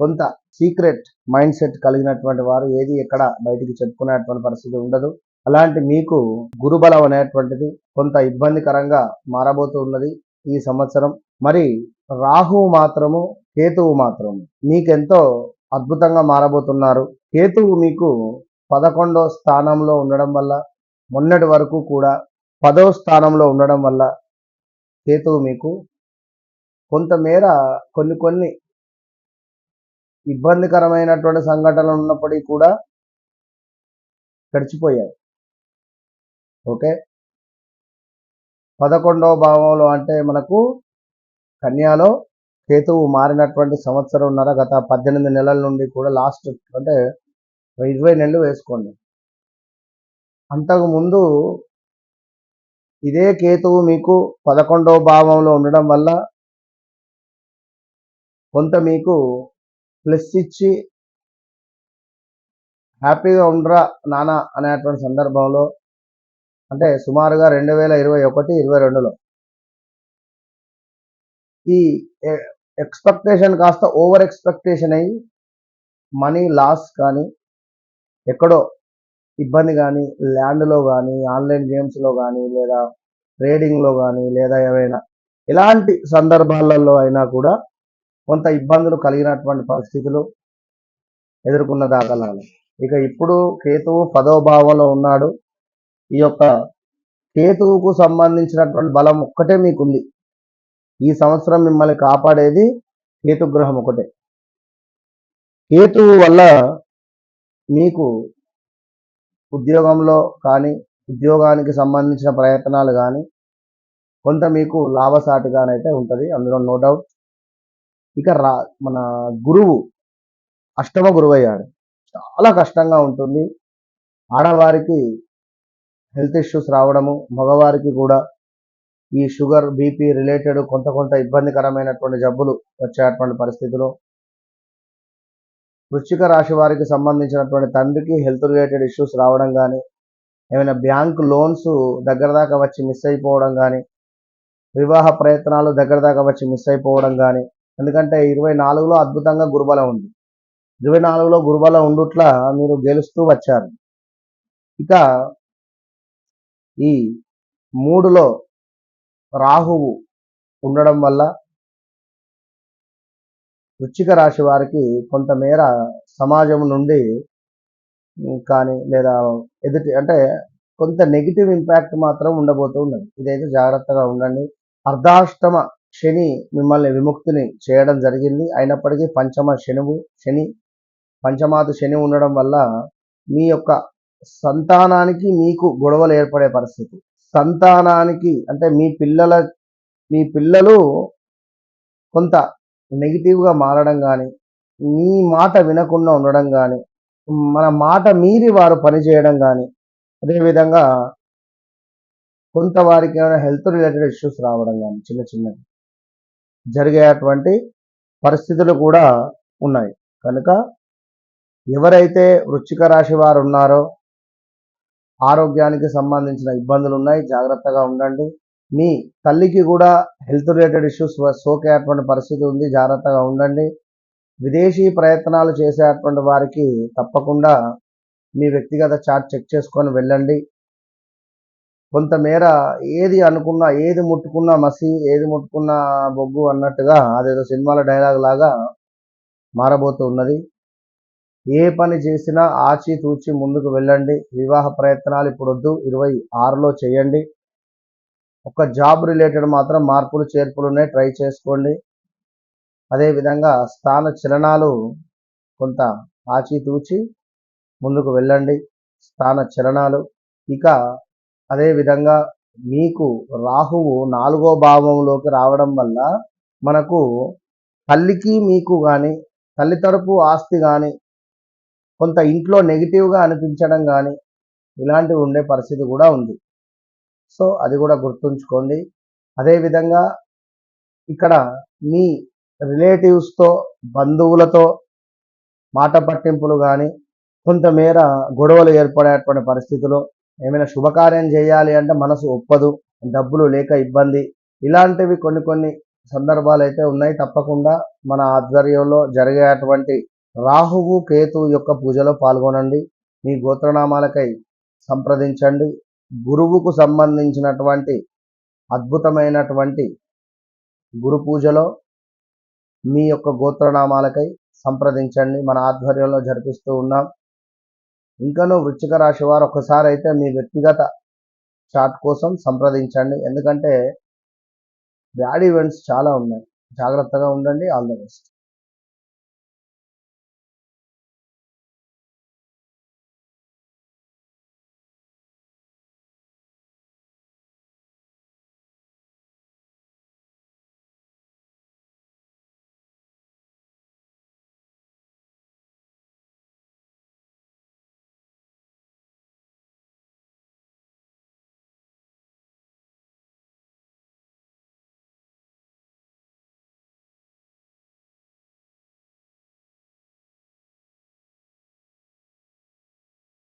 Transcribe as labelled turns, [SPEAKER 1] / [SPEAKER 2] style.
[SPEAKER 1] కొంత secret mind set కలిగినటువంటి వారు ఏది ఎక్కడ బయటికి చెప్పుకునేటువంటి పరిస్థితి ఉండదు. అలాంటి మీకు గురుబలం అనేటువంటిది కొంత ఇబ్బందికరంగా మారబోతూ ఉన్నది ఈ సంవత్సరం. మరి రాహువు మాత్రము కేతువు మాత్రము మీకెంతో అద్భుతంగా మారబోతున్నారు. కేతువు మీకు పదకొండో స్థానంలో ఉండడం వల్ల మొన్నటి వరకు కూడా పదో స్థానంలో ఉండడం వల్ల కేతువు మీకు కొంతమేర కొన్ని కొన్ని ఇబ్బందికరమైనటువంటి సంఘటనలు ఉన్నప్పటికీ కూడా గడిచిపోయాయి. ఓకే? పదకొండవ భావంలో అంటే మనకు కన్యాలో కేతువు మారినటువంటి సంవత్సరంన్నర గత పద్దెనిమిది నెలల నుండి కూడా లాస్ట్ అంటే ఇరవై నెలలు వేసుకోండి. అంతకు ముందు ఇదే కేతువు మీకు పదకొండవ భావంలో ఉండడం వల్ల కొంత మీకు ప్లస్ ఇచ్చి హ్యాపీగా ఉండరా నానా అనేటువంటి సందర్భంలో అంటే సుమారుగా రెండు వేల ఇరవై ఒకటి ఇరవై రెండులో. ఈ ఎక్స్పెక్టేషన్ కాస్త ఓవర్ ఎక్స్పెక్టేషన్ అయ్యి మనీ లాస్ కానీ ఎక్కడో ఇబ్బంది కానీ ల్యాండ్లో కానీ ఆన్లైన్ గేమ్స్లో కానీ లేదా ట్రేడింగ్లో కానీ లేదా ఏవైనా ఎలాంటి సందర్భాలలో అయినా కూడా కొంత ఇబ్బందులు కలిగినటువంటి పరిస్థితులు ఎదుర్కొన్న దాఖలాలు. ఇక ఇప్పుడు కేతువు పదోభావంలో ఉన్నాడు. ఈ యొక్క కేతువుకు సంబంధించినటువంటి బలం ఒక్కటే మీకుంది. ఈ సంవత్సరం మిమ్మల్ని కాపాడేది కేతుగ్రహం ఒకటే. కేతువు వల్ల మీకు ఉద్యోగంలో కానీ ఉద్యోగానికి సంబంధించిన ప్రయత్నాలు కానీ కొంత మీకు లాభసాటిగానైతే ఉంటుంది. అందులో నో డౌట్. ఇక రా మన గురువు అష్టమ గురువు అయ్యాడు చాలా కష్టంగా ఉంటుంది. ఆడవారికి హెల్త్ ఇష్యూస్ రావడము మగవారికి కూడా ఈ షుగర్ బీపీ రిలేటెడ్ కొంత కొంత ఇబ్బందికరమైనటువంటి జబ్బులు వచ్చేటువంటి పరిస్థితిలో. వృశ్చిక రాశి వారికి సంబంధించినటువంటి తండ్రికి హెల్త్ రిలేటెడ్ ఇష్యూస్ రావడం కానీ ఏమైనా బ్యాంక్ లోన్స్ దగ్గర దాకా వచ్చి మిస్ అయిపోవడం కానీ వివాహ ప్రయత్నాలు దగ్గర దాకా వచ్చి మిస్ అయిపోవడం కానీ ఎందుకంటే ఇరవై నాలుగులో అద్భుతంగా గురుబలం ఉంది. ఇరవై నాలుగులో గురుబలం ఉండుట్లా మీరు గెలుస్తూ వచ్చారు. ఇక ఈ మూడులో రాహువు ఉండడం వల్ల వృచ్చిక రాశి వారికి కొంతమేర సమాజం నుండి కానీ లేదా ఎదుటి అంటే కొంత నెగిటివ్ ఇంపాక్ట్ మాత్రం ఉండబోతూ ఉన్నది. ఇదైతే జాగ్రత్తగా ఉండండి. అర్ధాష్టమ శని మిమ్మల్ని విముక్తిని చేయడం జరిగింది. అయినప్పటికీ పంచమ శనువు శని పంచమాత శని ఉండడం వల్ల మీ యొక్క సంతానానికి మీకు గొడవలు ఏర్పడే పరిస్థితి. సంతానానికి అంటే మీ పిల్లల మీ పిల్లలు కొంత నెగిటివ్గా మారడం కానీ మీ మాట వినకుండా ఉండడం కానీ మన మాట మీరి వారు పనిచేయడం కానీ అదేవిధంగా కొంత వారికి ఏమైనా హెల్త్ రిలేటెడ్ ఇష్యూస్ రావడం కానీ చిన్న చిన్నవి. జరిగేటువంటి పరిస్థితులు కూడా ఉన్నాయి. కనుక ఎవరైతే వృశ్చిక రాశి వారు ఉన్నారో ఆరోగ్యానికి సంబంధించిన ఇబ్బందులు ఉన్నాయి జాగ్రత్తగా ఉండండి. మీ తల్లికి కూడా హెల్త్ రిలేటెడ్ ఇష్యూస్ సోకేటువంటి పరిస్థితి ఉంది జాగ్రత్తగా ఉండండి. విదేశీ ప్రయత్నాలు చేసేటువంటి వారికి తప్పకుండా మీ వ్యక్తిగత చార్ట్ చెక్ చేసుకొని వెళ్ళండి. కొంతమేర ఏది అనుకున్నా ఏది ముట్టుకున్నా మసి ఏది ముట్టుకున్నా బొగ్గు అన్నట్టుగా అదేదో సినిమాల డైలాగ్ లాగా మారబోతూ ఉన్నది. ఏ పని చేసినా ఆచి తూచి ముందుకు వెళ్ళండి. వివాహ ప్రయత్నాలు ఇప్పుడు వద్దు. ఇరవై ఆరులో చేయండి. ఒక జాబ్ రిలేటెడ్ మాత్రం మార్పులు చేర్పులు ఉన్నాయి. ట్రై చేసుకోండి. అదేవిధంగా స్థాన చలనాలు కొంత ఆచితూచి ముందుకు వెళ్ళండి. స్థాన చలనాలు. ఇక అదేవిధంగా మీకు రాహువు నాలుగో భావంలోకి రావడం వల్ల మనకు తల్లికి మీకు కానీ తల్లి తరపు ఆస్తి కానీ కొంత ఇంట్లో నెగిటివ్గా అనిపించడం కానీ ఇలాంటివి ఉండే పరిస్థితి కూడా ఉంది. సో అది కూడా గుర్తుంచుకోండి. అదేవిధంగా ఇక్కడ మీ రిలేటివ్స్తో బంధువులతో మాట పట్టింపులు కానీ కొంతమేర గొడవలు ఏర్పడేటువంటి పరిస్థితిలో ఏమైనా శుభకార్యం చేయాలి అంటే మనసు ఒప్పదు డబ్బులు లేక ఇబ్బంది. ఇలాంటివి కొన్ని కొన్ని సందర్భాలు అయితే ఉన్నాయి. తప్పకుండా మన ఆధ్వర్యంలో జరిగేటువంటి రాహువు కేతు యొక్క పూజలో పాల్గొనండి. మీ గోత్రనామాలకై సంప్రదించండి. గురువుకు సంబంధించినటువంటి అద్భుతమైనటువంటి గురు పూజలో మీ యొక్క గోత్రనామాలకై సంప్రదించండి. మన ఆధ్వర్యంలో జరిపిస్తూ ఉన్నాం. ఇంకనూ వృశ్చిక రాశి వారు ఒకసారి అయితే మీ వ్యక్తిగత చాట్ కోసం సంప్రదించండి. ఎందుకంటే బ్యాడ్ ఈవెంట్స్ చాలా ఉన్నాయి. జాగ్రత్తగా ఉండండి. All the best.